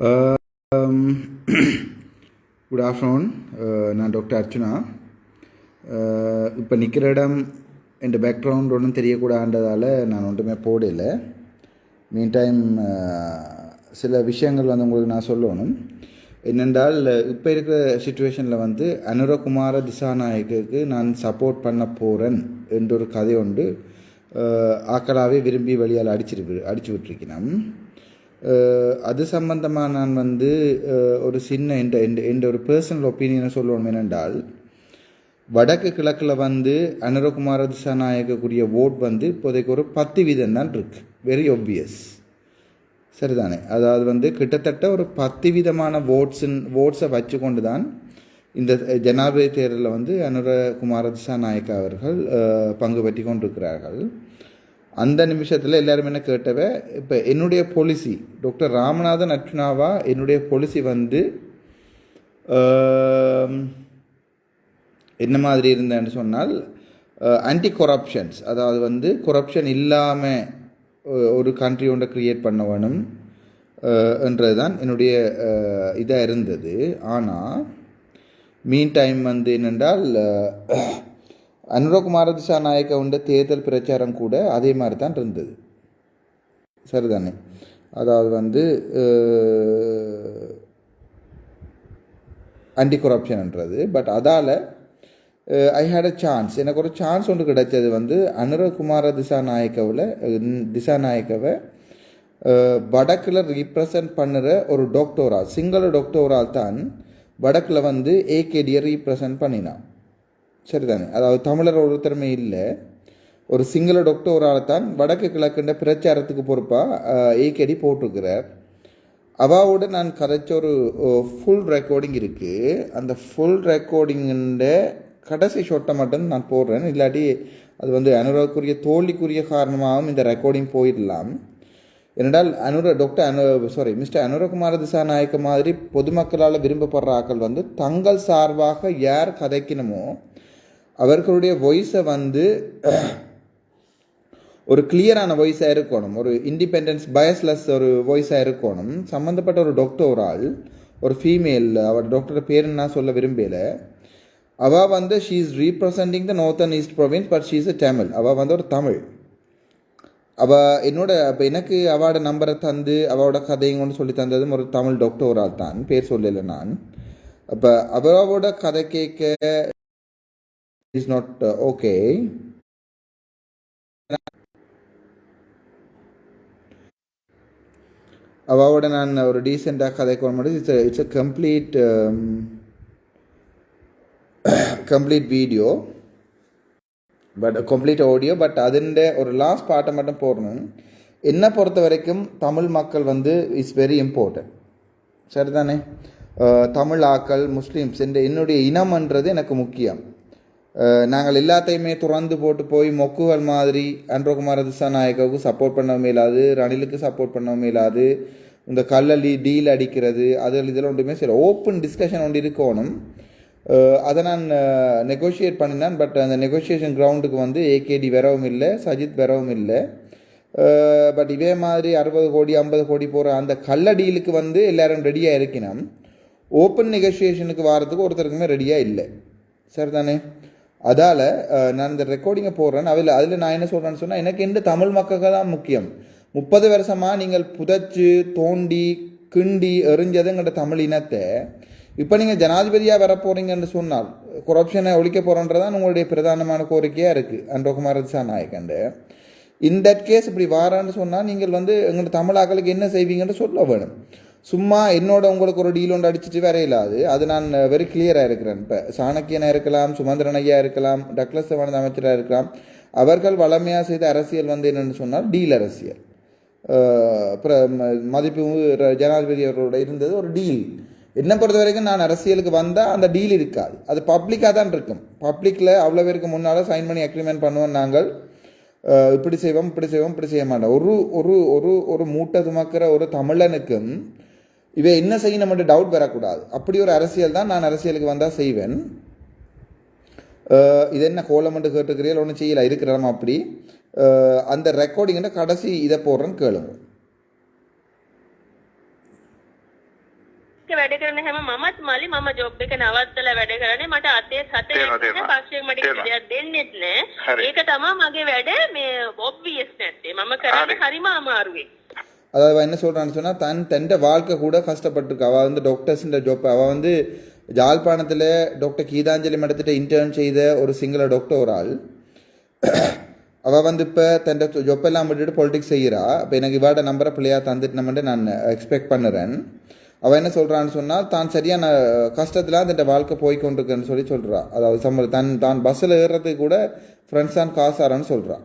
Um, good afternoon uh, நான் doctor Archuna. Uh, இப்போ நிற்கிற இடம் என் பேக்ரவுண்ட் ஒன்றும் தெரியக்கூடாதுன்றதால நான் ஒன்றுமே போடல. மீன் டைம் சில விஷயங்கள் வந்து உங்களுக்கு நான் சொல்லணும். என்னென்றால் இப்போ இருக்கிற சுச்சுவேஷனில் வந்து அனுரகுமார திசாநாயகருக்கு நான் சப்போர்ட் பண்ண போகிறேன் என்ற ஒரு கதை உண்டு. Uh, ஆக்களாகவே விரும்பி வழியால் அடிச்சிருக்கு அடிச்சு விட்டுருக்கிறேன். அது சம்பந்தமாக நான் வந்து ஒரு சின்ன என்ற என்ற- ஒரு பர்சனல் ஒப்பீனியனை சொல்லணும் என்னென்றால் வடக்கு கிழக்கில் வந்து அனுரகுமார திசாநாயகக்கூடிய ஓட் வந்து இப்போதைக்கு ஒரு பத்து வீதம் தான் இருக்கு. வெரி ஒப்வியஸ் சரிதானே? அதாவது வந்து கிட்டத்தட்ட ஒரு பத்து விதமான ஓட்ஸின் ஓட்ஸை வச்சு கொண்டு தான் இந்த ஜனாதிபதி தேர்தலில் வந்து அனுரகுமார திசாநாயக்கா அவர்கள் பங்கு பற்றி கொண்டிருக்கிறார்கள். அந்த நிமிஷத்தில் எல்லாரும் என்ன கேட்டவ இப்போ என்னுடைய பொலிசி டாக்டர் ராமநாதன் அர்ச்சுனாவா என்னுடைய பொலிசி வந்து என்ன மாதிரி இருந்தேன்னு சொன்னால் ஆன்டி கொரப்ஷன்ஸ் அதாவது வந்து கொரப்ஷன் இல்லாமல் ஒரு கண்ட்ரி ஒன்றை க்ரியேட் பண்ண வேணும் என்றது என்றதுதான் என்னுடைய இதாக இருந்தது. ஆனால் மீன் டைம் வந்து என்னென்றால் அனுரகுமார திசாநாயக்க உண்ட தேர்தல் பிரச்சாரம் கூட அதே மாதிரி தான் இருந்தது. சரிதானே? அதாவது வந்து ஆன்டி கொரப்ஷன்ன்றது பட் அதால் ஐ ஹேட் அ சான்ஸ் எனக்கு ஒரு சான்ஸ் ஒன்று கிடைச்சது வந்து அனுரகுமார திசாநாயக்கவில் திசாநாயக்கவை வடக்கில் ரீப்ரசன்ட் பண்ணுற ஒரு டாக்டோரா சிங்கள டாக்டோரால் தான் வடக்கில் வந்து ஏகேடியை ரீப்ரசன்ட் பண்ணினான். சரிதானே? அதாவது தமிழர் ஒருத்தருமே இல்லை. ஒரு சிங்கள டாக்டோரால் தான் வடக்கு கிழக்குன்ற பிரச்சாரத்துக்கு பொறுப்பாக ஏகேடி போட்டிருக்கிறார். அவாவோட நான் கதைச்ச ஒரு ஃபுல் ரெக்கார்டிங் இருக்குது அந்த ஃபுல் ரெக்கார்டிங்கின்ற கடைசி ஷொட்டை மட்டும் நான் போடுறேன். இல்லாட்டி அது வந்து அனுராக்குரிய தோல்விக்குரிய காரணமாகவும் இந்த ரெக்கார்டிங் போயிடலாம். ஏனென்றால் Anura doctor Anu sorry mister Anurakumara Dissanayake மாதிரி பொதுமக்களால் விரும்பப்படுற ஆக்கள் வந்து தங்கள் சார்பாக யார் கதைக்கணுமோ அவர்களுடைய வாய்ஸை வந்து ஒரு கிளியரான வாய்ஸாக இருக்கணும். ஒரு இண்டிபெண்டன்ஸ் பயஸ்லெஸ் ஒரு வாய்ஸாக இருக்கணும். சம்மந்தப்பட்ட ஒரு டாக்டர் ஒரு ஆள் ஒரு ஃபீமேல் அவர் டாக்டர் பேர் நான் சொல்ல விரும்பலை. அவள் வந்து she is representing the northern east province but she is a Tamil அவள் வந்து ஒரு தமிழ். அவள் என்னோட அப்போ எனக்கு அவளோட நம்பரை தந்து அவளோட கதையும் கொண்டு சொல்லி தந்ததும் ஒரு தமிழ் டாக்டர் தான் பேர் சொல்லலை நான். அப்போ அவரோட கதை கேட்க is not uh, okay. அவாவோட நான் ஒரு டீசெண்டாக கதைக்கு வரும்போது it's it's a complete complete video but complete audio but அதுண்ட ஒரு லாஸ்ட் பாட்டை மட்டும் போடணும். என்னை பொறுத்த வரைக்கும் தமிழ் மக்கள் வந்து இட்ஸ் வெரி இம்பார்ட்டன்ட் சரிதானே? தமிழ் ஆக்கள் முஸ்லீம்ஸ் என்ற என்னுடைய இனம்ன்றது எனக்கு முக்கியம். நாங்கள் எல்லாத்தையுமே துறந்து போட்டு போய் மொக்குகள் மாதிரி அன்றகுமார திசாநாயக்காவுக்கு சப்போர்ட் பண்ணவும் இயலாது ரணிலுக்கு சப்போர்ட் பண்ணவும் இயலாது இந்த கல்லலி டீல் அடிக்கிறது அது இதெல்லாம் ஒன்றுமே சரி ஓப்பன் டிஸ்கஷன் ஒன்று இருக்கணும். அதை நான் நெகோஷியேட் பண்ணினேன். பட் அந்த நெகோஷியேஷன் கிரவுண்டுக்கு வந்து ஏகேடி வரவும் இல்லை சஜித் வரவும் இல்லை. பட் இதே மாதிரி அறுபது கோடி ஐம்பது கோடி போகிற அந்த கள்ள டீலுக்கு வந்து எல்லோரும் ரெடியாக இருக்கினோம். ஓப்பன் நெகோஷியேஷனுக்கு வாரத்துக்கு ஒருத்தருக்குமே ரெடியாக இல்லை. சரிதானே? அதால் நான் இந்த ரெக்கார்டிங்கை போடுறேன். அதில் அதில் நான் என்ன சொல்கிறேன்னு சொன்னால் எனக்கு எந்த தமிழ் மக்களுக்கு தான் முக்கியம். முப்பது வருஷமாக நீங்கள் புதைச்சு தோண்டி கிண்டி எறிஞ்சதுங்கிற தமிழ் இனத்தை இப்போ நீங்கள் ஜனாதிபதியாக வர போகிறீங்கன்னு சொன்னால் கொரப்ஷனை ஒழிக்க போகிறோன்றதான் உங்களுடைய பிரதானமான கோரிக்கையாக இருக்குது அன்றகுமார நாயக்கண்டு இன் தட் கேஸ் இப்படி வாரான்னு சொன்னால் நீங்கள் வந்து எங்களோட தமிழாக்களுக்கு என்ன செய்வீங்கன்னு சொல்ல வேணும். சும்மா என்னோட உங்களுக்கு ஒரு டீல் ஒன்று அடிச்சிட்டு வேற இல்லாது அது. நான் வெரி கிளியராக இருக்கிறேன் இப்போ. சாணக்கியனாக இருக்கலாம் சுமந்திரன் ஐயா இருக்கலாம் டக்ளஸ் சவானந்த அமைச்சராக இருக்கலாம். அவர்கள் வளமையாக செய்த அரசியல் வந்து என்னென்னு சொன்னால் டீல் அரசியல். அப்புறம் ம- மதிப்பு ஜனாதிபதி அவர்களோட இருந்தது ஒரு டீல் என்னை பொறுத்த வரைக்கும் நான் அரசியலுக்கு வந்தால் அந்த டீல் இருக்காது. அது பப்ளிக்காக தான் இருக்கும். பப்ளிக்கில் அவ்வளோ பேருக்கு முன்னால் சைன் பண்ணி அக்ரிமெண்ட் பண்ணுவோம் நாங்கள். இப்படி செய்வோம் இப்படி செய்வோம் இப்படி செய்ய மாட்டோம். ஒரு ஒரு ஒரு ஒரு மூட்டை சுமக்கிற ஒரு தமிழனுக்கும் இவ என்ன செய்யணும் டவுட் வரக்கூடாது அப்படி ஒரு அரசியல் தான் நான் அரசியலுக்கு வந்தால் செய்வேன் அஹ் இது என்ன கோலமெண்ட் கேட்டுக்கிறீர்கள் ஒன்றும் செய்யலை இருக்கிறோம் அப்படி அஹ் அந்த ரெக்கார்டிங்கிட்ட கடைசி இதை போடுறேன்னு கேளுங்க වැඩ කරන හැම මමත් මලි මම ජොබ් එක නවත්තලා වැඩ කරන්නේ මට අතේ සත තේරෙනවා, තේරෙනවා. පක්ෂයෙන් මට කිසි තේරෙනවා. දෙයක් දෙන්නෙත් නෑ හරි. ඒක තමයි මගේ වැඩ මේ ඔබ්වියස් නැත්තේ මම කරන්නේ හරි. හරිම අමාරුවෙන් அதாவது என்ன சொல்கிறான்னு சொன்னால் தன் தன்ட வாழ்க்கை கூட கஷ்டப்பட்டிருக்கா. அவள் வந்து டாக்டர்ஸுன்ற ஜாப் அவள் வந்து ஜாழ்ப்பாணத்தில் டாக்டர் கீதாஞ்சலி மடத்திட்ட இன்டர்ன் செய்த ஒரு சிங்கள டாக்டர் ஒரு ஆள். அவள் வந்து இப்போ தன் ஜொப்பெல்லாம் விட்டுட்டு பொலிட்டிக்ஸ் செய்கிறா. இப்போ எனக்கு இவாட நம்பரை பிள்ளையாக தந்துட்டு நான் எக்ஸ்பெக்ட் பண்ணுறேன். அவள் என்ன சொல்கிறான்னு சொன்னால் தான் சரியான கஷ்டத்தில் அந்த வாழ்க்கை போய் கொண்டிருக்குன்னு சொல்லி சொல்கிறா அதாவது சம்பளம் தன் தான் பஸ்ஸில் ஏறுறதுக்கு கூட ஃப்ரெண்ட்ஸ் தான் காசாரான்னு ஆறான்னு சொல்கிறான்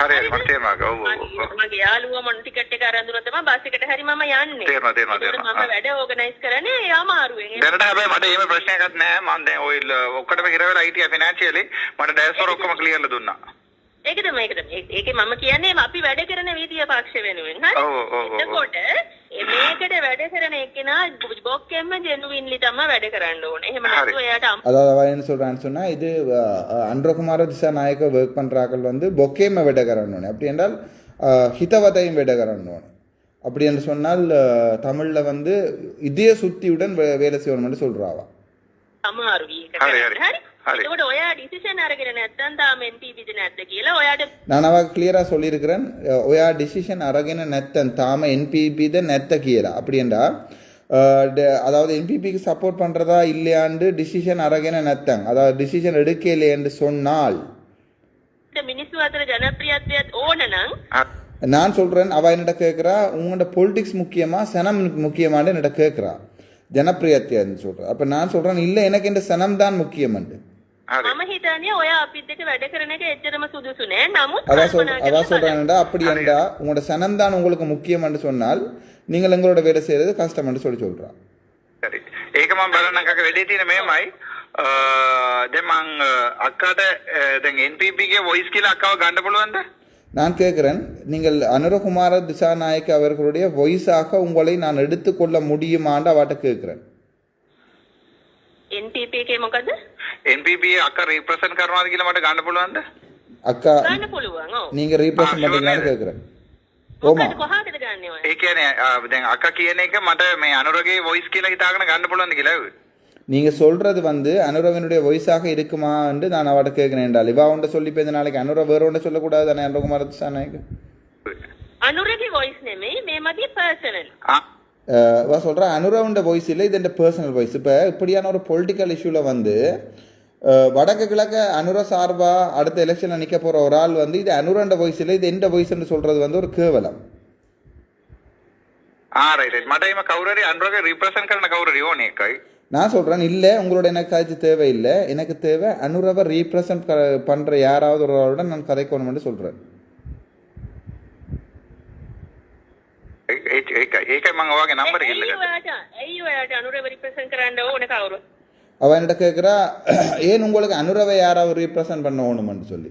හරි මට තේරෙනවා. ඔව් ඔව්. මගේ යාළුවා මොන ටිකට් එක අරන් දුන්නා තමයි බස් එකට හරි මම යන්නේ තේරෙනවා, තේරෙනවා, තේරෙනවා. මම වැඩ ඕගනයිස් කරන්නේ ඒ අමාරුවෙන් දැනට හැබැයි මට එහෙම ප්‍රශ්නයක්වත් නැහැ මම දැන් ඔය ඔක්කොටම හිර වෙලා හිටියා ෆිනෑන්ෂියලි මට ඩෑස්ෆෝර් ඔක්කොම ක්ලියර්ලා දුන්නා ඒකද මේකද ඒකේ මම කියන්නේ අපි වැඩ කරන විදිය පක්ෂ වෙනුවෙන් හරි. එතකොට මේකට වැඩ කරන එක්කෙනා බොක්කෙන්ම ජෙනුවින්ලි තමයි වැඩ කරන්න ඕනේ. එහෙම නැත්නම් එයාට අම්- அதாவது அவன் என்ன சொல்கிறான்னு சொன்னால் இது அன்றகுமார திசாநாயக்க ஒர்க் பண்ணுறாக்கள் வந்து பொக்கேம விடகரணும் அப்படி என்றால் அஹ், ஹிதவதையும் விடகரணும் அப்படி என்று சொன்னால் தமிழில் வந்து இதய சுத்தியுடன் வே- வேலை செய்யணும்னு சொல்கிறாவா අමාරුයි ඒක හරි, කරන්න. හරි. හරි. එතකොට ඔයා ඩිසිෂන් අරගෙන නැත්නම් තාම NPPද නැද්ද කියලා ඔයාට நான் அவ கிளியராக சொல்லியிருக்கிறேன் அஹ், ஒயா டிசிஷன் அரகின நெத்தன் தாம என்பிபி தான் நெத்த கீழே அப்படின்றா அஹ், ட- அதாவது என்பிபிக்கு சப்போர்ட் பண்ணுறதா இல்லையாண்டு டிசிஷன் அரகின நெத்தங் அதாவது டிசிஷன் எடுக்கலையேன்னு சொன்னால் මිනිස්සු අතර ජනප්‍රියත්වයක් ඕන නම් හරි. நான் சொல்கிறேன் அவள் என்னிட்ட கேட்குறா உங்களோட பொலிட்டிக்ஸ் முக்கியமா சனம் முக்கியமான்னு என்னிட்ட கேட்குறா ஜனப்பிரியத்தியான்னு சொல்கிறேன் அப்போ நான் சொல்கிறேன் இல்லை எனக்கு இந்த சனம் தான் முக்கியமண்டு හරි මම හිතන්නේ ඔයා අපිත් එක්ක වැඩ කරන එක එච්චරම සුදුසු නෑ. නමුත් அவ சொல் කල්පනා அவ කරලා சொல்கிறான்டா அப்படி என்றா உங்களோட சனம் தான் உங்களுக்கு முக்கியம்னு சொன்னால் நீங்கள் எங்களோட வேலை செய்கிறது கஷ்டம்னு சொல்லி சொல்கிறா හරි ඒක මම බලන්න අක්කා වෙඩේ තියෙන මේමයි අ, දැන් මං අ, අක්කාට අ, දැන් NPP ගේ වොයිස් කියලා අක්කව ගන්න පුළුවන්ද நான் கேட்குறேன் நீங்கள் அனுரகுமார திசாநாயக் அவர்களுடைய வொய்ஸாக உங்களை நான் எடுத்துக்கொள்ள முடியுமான்னு அவட்ட கேட்குறேன் NPP එකේ මොකද? NPP අක්කා රිප්‍රසන්ට් කරනවාද කියලා මට ගන්න පුළුවන්ද அக்கா ගන්න පුළුවන්. ඔව්. நீங்கள் ரீப்ரசன்ட் ஆ, sure பண்ணுறீங்களான்னு නේද? கேட்குறேன் ஓமா මොකද කොහාටද ගන්නෙ ඔය? ඒ කියන්නේ අ, දැන් අක්කා කියන එක මට මේ අනුරගේ වොයිස් කියලා හිතාගෙන ගන්න පුළුවන්ද කියලා ඇහුවේ. நீங்கள் சொல்கிறது வந்து அனுரவனுடைய வயசாக இருக்குமான்னு நான் அவட்ட கேட்குறேன் என்றால் இவா உண்ட சொல்லி போய் நாளைக்கு அனுர வேற ஒன்று சொல்லக்கூடாது தானே அனுரகுமார திசாநாயக் අනුරගේ වොයිස් නෙමෙයි මේ මගේ පර්සනල්. வா சொல்கிறேன் அனுரவுண்ட வாய்ஸ் இல்லை இது என் பர்சனல் வாய்ஸ் இப்போ இப்படியான ஒரு பொலிட்டிக்கல் இஷ்யூவில் வந்து வடக்கு கிழக்க அனுர சார்பாக அடுத்த எலெக்ஷனில் நிற்க போகிற ஒரு ஆள் வந்து இது அனுரண்ட வாய்ஸ் இல்லை இது எந்த வாய்ஸ்ன்னு சொல்கிறது வந்து ஒரு கேவலம். நான் சொல்றேன் இல்ல உங்களோட எனக்கு கதைச்சு தேவையில்லை எனக்கு தேவை அனுரவை ரீப்ரசன்ட் பண்ற யாராவது ஒருவரோட நான் கதைக்கணும்னு சொல்றேன். அவ என்கிட்ட கேக்குறா ஏன் உங்களுக்கு அனுரவை யாராவது ரீப்ரசன்ட் பண்ண வேணும்னு சொல்லி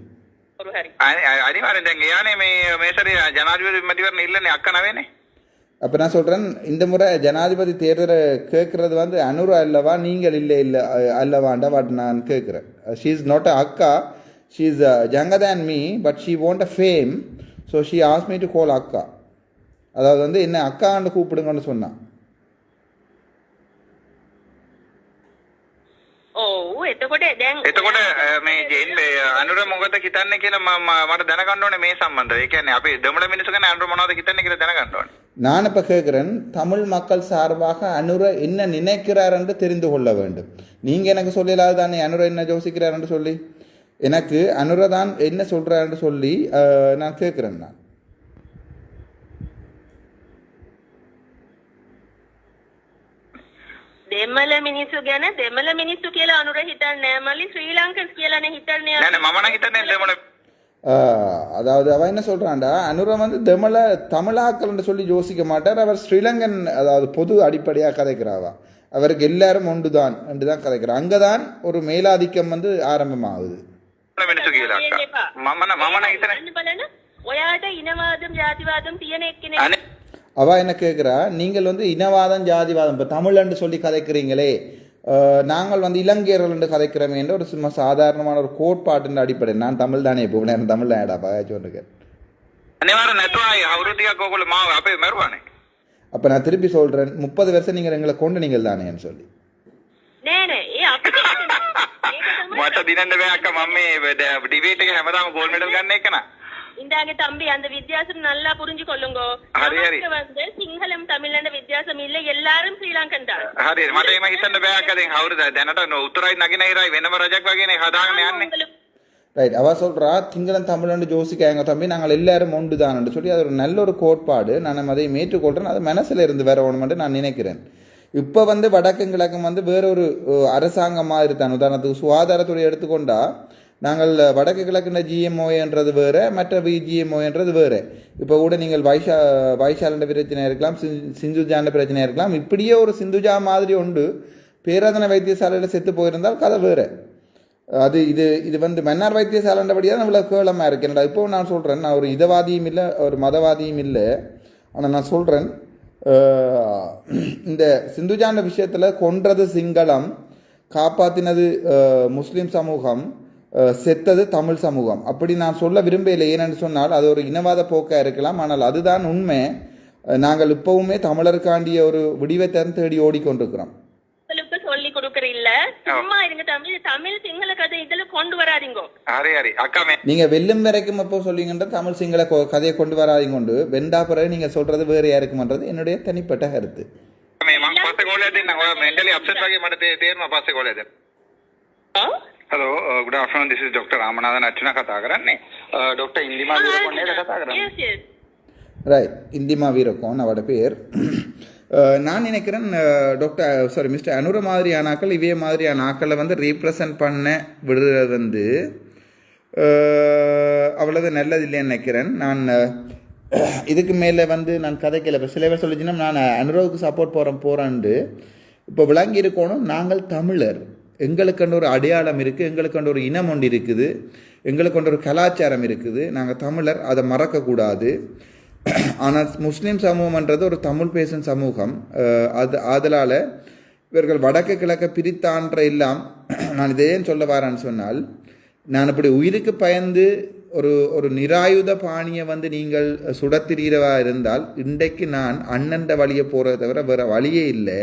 அப்ப நான் சொல்றேன் இந்த முறை ஜனாதிபதி தேர்தலை கேட்கறது வந்து அனுரா அல்லவா நீங்கள் இல்லை இல்லை அல்லவாண்டா பட் நான் கேட்கிறேன் ஷீ இஸ் நாட் அ அக்கா she is younger than me but she want a fame so she ask me to call அக்கா அதாவது வந்து என்ன அக்கான்னு கூப்பிடுங்கன்னு சொன்னான் ඔව් එතකොට දැන් එතකොට අ, මේ ජෙන් මේ අනුර මොකද හිතන්නේ කියලා මම මම- මට දැනගන්න ඕනේ මේ සම්බන්ධව. ඒ කියන්නේ අපි දෙමළ මිනිස්සු ගැන අනුර මොනවද හිතන්නේ කියලා දැනගන්න ඕනේ. நான் இப்போ கேட்குறேன் தமிழ் மக்கள் சார்பாக அனுர என்ன நினைக்கிறார் என்று தெரிந்து கொள்ள வேண்டும் நீங்கள் எனக்கு சொல்லலாது தானே அனுர என்ன யோசிக்கிறார் என்று சொல்லி எனக்கு அனுர தான் என்ன சொல்கிறாருன்னு சொல்லி அஹ், நான் கேட்குறேன் நான் දෙමළ මිනිස්සු ගැන දෙමළ මිනිස්සු කියලා අනුර හිතන්නේ නෑ මල්ලි ශ්‍රී ලංකස් කියලානේ හිතන්නේ. නෑ නෑ මම නම් හිතන්නේ දෙමළ அஹ், அதாவது அவன் என்ன சொல்கிறான்டா அனுர வந்து தமிழ தமிழாக்கள்னு சொல்லி யோசிக்க மாட்டார் அவர் ஸ்ரீலங்கன் அதாவது பொது அடிப்படையாக கதைக்கிறாவா அவருக்கு எல்லாரும் ஒன்று தான் என்று தான் கதைக்கிறார் அங்கே தான் ஒரு மேலாதிக்கம் வந்து ஆரம்பமாகுது මිනිස්සු කියලා අක්කා. මම නම් මම නම් හිතන්නේ අන්න බලන්න ඔයාට ඉනවාදම් ජාතිවාදම් තියෙන එක්කෙනෙක් අනේ அவ என்ன கேட்குறா நீங்கள் வந்து இனவாதம் ஜாதிவாதம் இப்போ தமிழன்னு சொல்லி கதைக்கிறீங்களே அஹ், நாங்கள் வந்து இலங்கையர்கள் என்று கதைக்கிறோமே என்ற ஒரு சும்மா சாதாரணமான ஒரு கோட்பாட்டின் அடிப்படை நான் தமிழ் தானே இப்போ நேரம் தமிழ் தானேடா சொல்லிருக்கேன் අනිවාර්ය නැතුවයි අවුරුදු ටිකක් ඔයගොල්ලෝ මාව අපේ මරුවානේ. அப்போ நான் திருப்பி சொல்கிறேன் முப்பது வருஷம் நீங்கள் எங்களை கொண்டு நீங்கள் தானேன்னு சொல்லி නෑ නෑ ඒ අපිට ඒක තමයි මට දිනන්න බෑ අක්කා මම මේ ඩිබේට් එක හැමදාම ගෝල්ඩ් මෙඩල් ගන්න එක නා. இந்தாங்க தம்பி அந்த வித்தியாசம் நல்லா புரிஞ்சு கொள்ளுங்க ஹரி, ஹரி. நமக்கு வந்து சிங்களம் தமிழ்ல வித்தியாசம் இல்ல எல்லாரும் ஸ்ரீலங்கன் தான் හරි මට එහෙම හිතන්න බෑ අක්කා දැන් අවුරුදු දැනට උතුරයි නගිනහිරයි වෙනම රජක් වගේනේ හදාගෙන යන්නේ. உங்களுக்கு ரைட் அவ சொல்றா திங்களன் தமிழன்னு ஜோசிக்காங்க தம்பி நாங்கள் எல்லாரும் ஒன்று தானு சொல்லி அது ஒரு நல்ல ஒரு கோட்பாடு நான் அதை ஏற்றுக்கொள்கிறேன் அது மனசில் இருந்து வேற ஒன்று நான் நினைக்கிறேன் இப்போ வந்து வடக்கும் கிழக்கும் வந்து வேற ஒரு அஹ், அரசாங்கம் மாதிரி தான் உதாரணத்துக்கு சுகாதாரத்துறை எடுத்துக்கொண்டா நாங்கள் வடக்கு கிழக்குன ஜிஎம்ஓன்றது வேறு மற்ற விஜிஎம்ஓன்றது வேறு. இப்போ கூட நீங்கள் வைஷா வைஷாலண்ட பிரச்சனையாக இருக்கலாம் சிந்து- சிந்துஜாண்ட பிரச்சனையாக இருக்கலாம் இப்படியே ஒரு சிந்துஜா மாதிரி உண்டு. பேராதன வைத்தியசாலையில் செத்து போயிருந்தால் கதை வேறு. அது இது இது வந்து மன்னார் வைத்தியசாலைன்றபடியாக தான் இவ்வளோ கேவலமாக இருக்கு. என்னடா இப்போ நான் சொல்கிறேன் நான் ஒரு இதவாதியும் இல்லை ஒரு மதவாதியும் இல்லை. ஆனால் நான் சொல்கிறேன் இந்த சிந்துஜாண்ட விஷயத்தில் கொன்றது சிங்களம் காப்பாற்றினது முஸ்லீம் சமூகம் செத்தது தமிழ் சமூகம். அப்படி நான் சொல்ல விரும்பவில்லை. ஏன்னு சொன்னால் அது ஒரு இனவாத போக்காக இருக்கலாம். ஆனால் அதுதான் உண்மை. நாங்கள் இப்பவுமே தமிழருக்காண்டிய ஒரு விடிவை தரம் தேடி ஓடிக்கொண்டிருக்கிறோம். தமிழ் சிங்கள கொண்டு நீங்க வெல்லும் வரைக்கும் அப்போ சொல்லிங்கன்ற தமிழ் சிங்கள கதையை கொண்டு வராதீங்க கொண்டு வெண்டா பிறகு நீங்க சொல்றது வேற இருக்குமன்றது என்னுடைய தனிப்பட்ட கருத்து. மென்டலி அப்செட் ஆகி மட்டும் தேர்மா pass hello good afternoon afternoon. Is doctor Dr. Ramanathan Archana doctor Indima uh, Dr. Indima Veerakonda Kathagaran. Yes, yes. Right Indima Veerakon அவட பேர் uh, நான் நினைக்கிறேன் டாக்டர் சாரி மிஸ்டர் அனுர மாதிரியான ஆக்கள் இவே மாதிரியான ஆக்களை வந்து ரீப்ரசன்ட் பண்ண விடுறது வந்து uh, அவ்வளவு நல்லது இல்லைன்னு நினைக்கிறேன் நான் இதுக்கு மேலே வந்து நான் கதைக்கல இப்போ சில பேர் சொல்லிச்சுன்னா நான் அனுரவுக்கு சப்போர்ட் போகிறேன் போகிறேன்ட்டு இப்போ விளங்கி இருக்கணும் நாங்கள் தமிழர் எங்களுக்குன்ற ஒரு அடையாளம் இருக்குது எங்களுக்குன்ற ஒரு இனம் ஒன்று இருக்குது எங்களுக்குன்ற ஒரு கலாச்சாரம் இருக்குது. நாங்கள் தமிழர் அதை மறக்கக்கூடாது. ஆனால் முஸ்லீம் சமூகம்ன்றது ஒரு தமிழ் பேசும் சமூகம். அது அதனால் இவர்கள் வடக்கு கிழக்க பிரித்தான்ற எல்லாம் நான் இதே சொல்ல வரேன்னு சொன்னால் நான் இப்படி உயிருக்கு பயந்து ஒரு ஒரு நிராயுத பாணியை வந்து நீங்கள் சுடத்திரீரவா இருந்தால் இன்றைக்கு நான் அண்ணன்ற வழியை போகிறத தவிர வேறு வழியே இல்லை.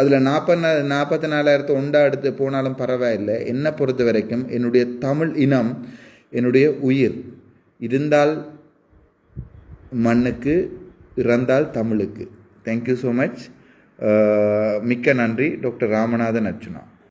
அதில் நாற்பது நாற்பத்தி நாலாயிரத்து ஒண்டா எடுத்து போனாலும் பரவாயில்லை. என்னை பொறுத்த வரைக்கும் என்னுடைய தமிழ் இனம் என்னுடைய உயிர் இருந்தால் மண்ணுக்கு இறந்தால் தமிழுக்கு. தேங்க்யூ ஸோ மச் மிக்க நன்றி டாக்டர் ராமநாதன் அர்ச்சுனா